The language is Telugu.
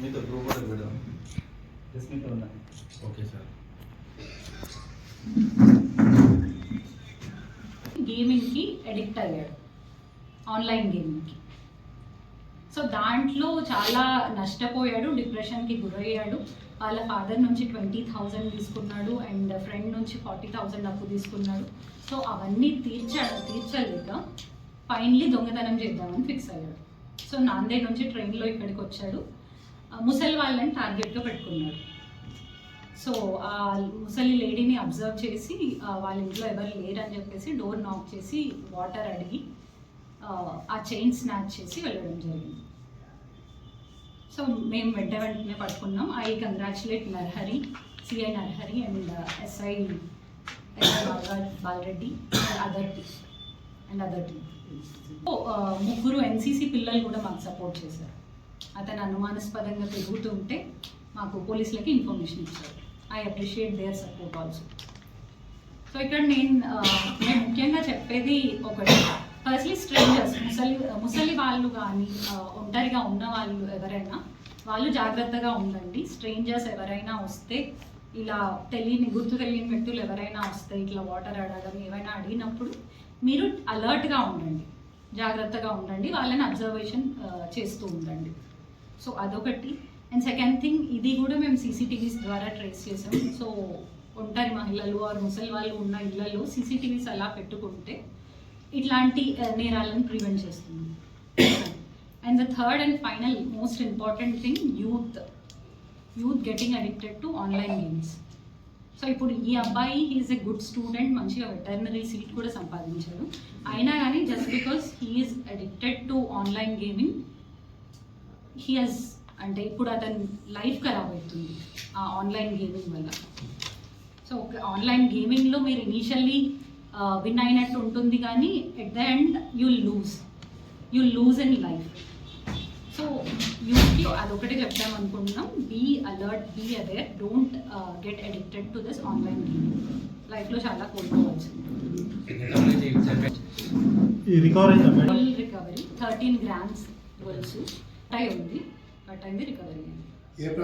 మీతో గ్రూప్ పెడదాం ప్రెస్ మీట్ ఉన్నా ఓకే సార్. గేమింగ్కి అడిక్ట్ అయ్యాడు. ఆన్లైన్ గేమింగ్కి. సో దాంట్లో చాలా నష్టపోయాడు డిప్రెషన్కి గురయ్యాడు. వాళ్ళ ఫాదర్ నుంచి ట్వంటీ థౌజండ్ తీసుకున్నాడు అండ్ ఫ్రెండ్ నుంచి ఫార్టీ థౌజండ్ అప్పు తీసుకున్నాడు. సో అవన్నీ తీర్చ తీర్చలేక ఫైనలీ దొంగతనం చేద్దామని ఫిక్స్ అయ్యాడు. సో నాందేడ్ నుంచి ట్రైన్లో ఇక్కడికి వచ్చాడు. ముసలి వాళ్ళని టార్గెట్గా పెట్టుకున్నాడు సో ఆ ముసలి లేడీని అబ్జర్వ్ చేసి వాళ్ళ ఇంట్లో ఎవరు లేరని చెప్పేసి డోర్ నాక్ చేసి వాటర్ అడిగి ఆ, చైన్ స్నాచ్ చేసి వెళ్ళడం జరిగింది. సో మేము వెంట వెంటనే పట్టుకున్నాం. I congratulate Narhari CI Narhari and SI SI Balareddy other T and other T ముగ్గురు ఎన్సీసీ పిల్లలు కూడా మాకు సపోర్ట్ చేశారు. అతను అనుమానాస్పదంగా తిరుగుతుంటే మాకు పోలీసులకి ఇన్ఫర్మేషన్ ఇచ్చారు. I appreciate their support also. So ఇక్కడ నేను నేను ముఖ్యంగా చెప్పేది ఒకటి. ఫస్ట్లీ స్ట్రేంజర్స్ ముసలి ముసలి వాళ్ళు కానీ ఒంటరిగా ఉన్న వాళ్ళు ఎవరైనా వాళ్ళు జాగ్రత్తగా ఉండండి. స్ట్రేంజర్స్ ఎవరైనా వస్తే ఇలా తెలియని గుర్తు తెలియని వ్యక్తులు ఎవరైనా వస్తే ఇట్లా వాటర్ అడగడం ఏమైనా అడిగినప్పుడు మీరు అలర్ట్గా ఉండండి. జాగ్రత్తగా ఉండండి వాళ్ళని అబ్జర్వేషన్ చేస్తూ ఉండండి. సో అదొకటి. అండ్ సెకండ్ థింగ్ ఇది కూడా మేము సీసీటీవీస్ ద్వారా ట్రేస్ చేసాం. సో ఒంటరి మహిళలు ఆర్ ముసలి వాళ్ళు ఉన్న ఇళ్ళలో సీసీటీవీస్ అలా పెట్టుకుంటే ఇట్లాంటి నేరాలను ప్రివెంట్ చేస్తుంది. And the third and final most important thing youth youth getting addicted to online games so ఇప్పుడు ఈ అబ్బాయి హీఈస్ ఎ గుడ్ స్టూడెంట్ మంచిగా వెటర్నరీ సీట్ కూడా సంపాదించాడు. ఆయన కానీ just because he's addicted to online gaming he has అంటే ఇప్పుడు అతని లైఫ్ ఖరాబ్ అవుతుంది ఆ ఆన్లైన్ గేమింగ్ వల్ల. సో ఆన్లైన్ గేమింగ్లో మీరు ఇనీషియల్లీ విన్ అయినట్టు ఉంటుంది కానీ at the end you lose you lose in life so యూకి అదొకటి చెప్తాం అనుకుంటున్నాం. Be alert be aware don't get addicted to this online gaming లైఫ్లో చాలా కోల్పోవచ్చు. రికవర్ అయిందా madam? Full recovery thirteen grams gold అయి ఉంది. కట్ అయింది రికవరీ అయింది. ఏ ప్ర